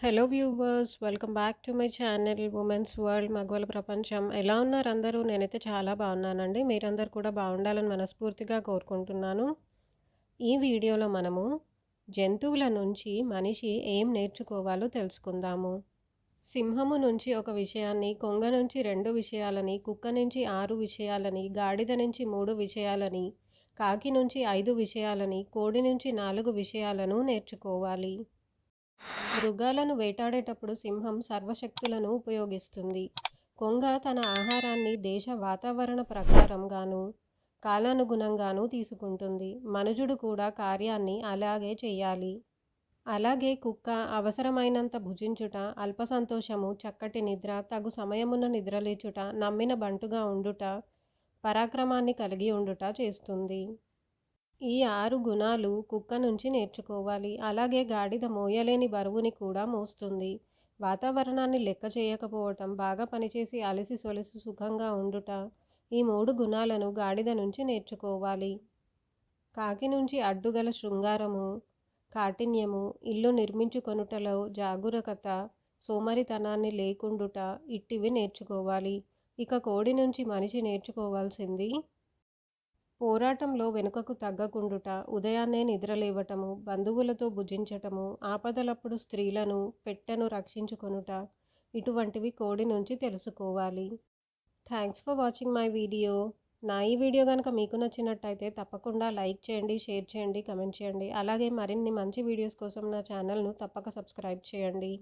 Hello viewers welcome back to my channel women's world మగవల ప్రపంచం. ఎలా ఉన్నారు అందరూ? నేనైతే చాలా బాగున్నానండి. మీరందరూ కూడా బాగుండాలని మనస్ఫూర్తిగా కోరుకుంటున్నాను. ఈ వీడియోలో మనము జంతువుల నుంచి మనిషి ఏం నేర్చుకోవాలో తెలుసుకుందాము. సింహము నుంచి ఒక విషయాన్ని కొంగ నుంచి రెండు విషయాలని కుక్క నుంచి ఆరు విషయాలని గాడిద నుంచి మూడు విషయాలని కాకి నుంచి ఐదు విషయాలని కోడి నుంచి నాలుగు విషయాలను నేర్చుకోవాలి. మృగాలను వేటాడేటప్పుడు సింహం సర్వశక్తులను ఉపయోగిస్తుంది. కొంగ తన ఆహారాన్ని దేశ వాతావరణ ప్రకారంగాను కాలానుగుణంగాను తీసుకుంటుంది. మనుజుడు కూడా కార్యాన్ని అలాగే చేయాలి. అలాగే కుక్క అవసరమైనంత భుజించుట అల్ప సంతోషము చక్కటి నిద్ర తగు సమయమున నిద్రలేచుట నమ్మిన బంటుగా ఉండుట పరాక్రమాన్ని కలిగి ఉండుట చేస్తుంది. ఈ ఆరు గుణాలు కుక్క నుంచి నేర్చుకోవాలి. అలాగే గాడిద మోయలేని బరువుని కూడా మోస్తుంది. వాతావరణాన్ని లెక్క చేయకపోవటం బాగా పనిచేసి అలసి సొలసి సుఖంగా ఉండుట ఈ మూడు గుణాలను గాడిద నుంచి నేర్చుకోవాలి. కాకి నుంచి అడ్డుగల శృంగారము కాఠిన్యము ఇల్లు నిర్మించుకొనుటలో జాగురకత సోమరితనాన్ని లేకుండుట ఇట్టివి నేర్చుకోవాలి. ఇక కోడి నుంచి మనిషి నేర్చుకోవాల్సింది పోరాటంలో వెనుకకు తగ్గకుండుట ఉదయాన్నే నిద్రలేవటము బంధువులతో భుజించటము ఆపదలప్పుడు స్త్రీలను పెట్టెను రక్షించుకొనుట ఇటువంటివి కోడి నుంచి తెలుసుకోవాలి. Thanks for watching my video నా ఈ వీడియో కనుక మీకు నచ్చినట్టయితే తప్పకుండా లైక్ చేయండి షేర్ చేయండి కమెంట్ చేయండి. అలాగే మరిన్ని మంచి వీడియోస్ కోసం నా ఛానల్ను తప్పక సబ్స్క్రైబ్ చేయండి.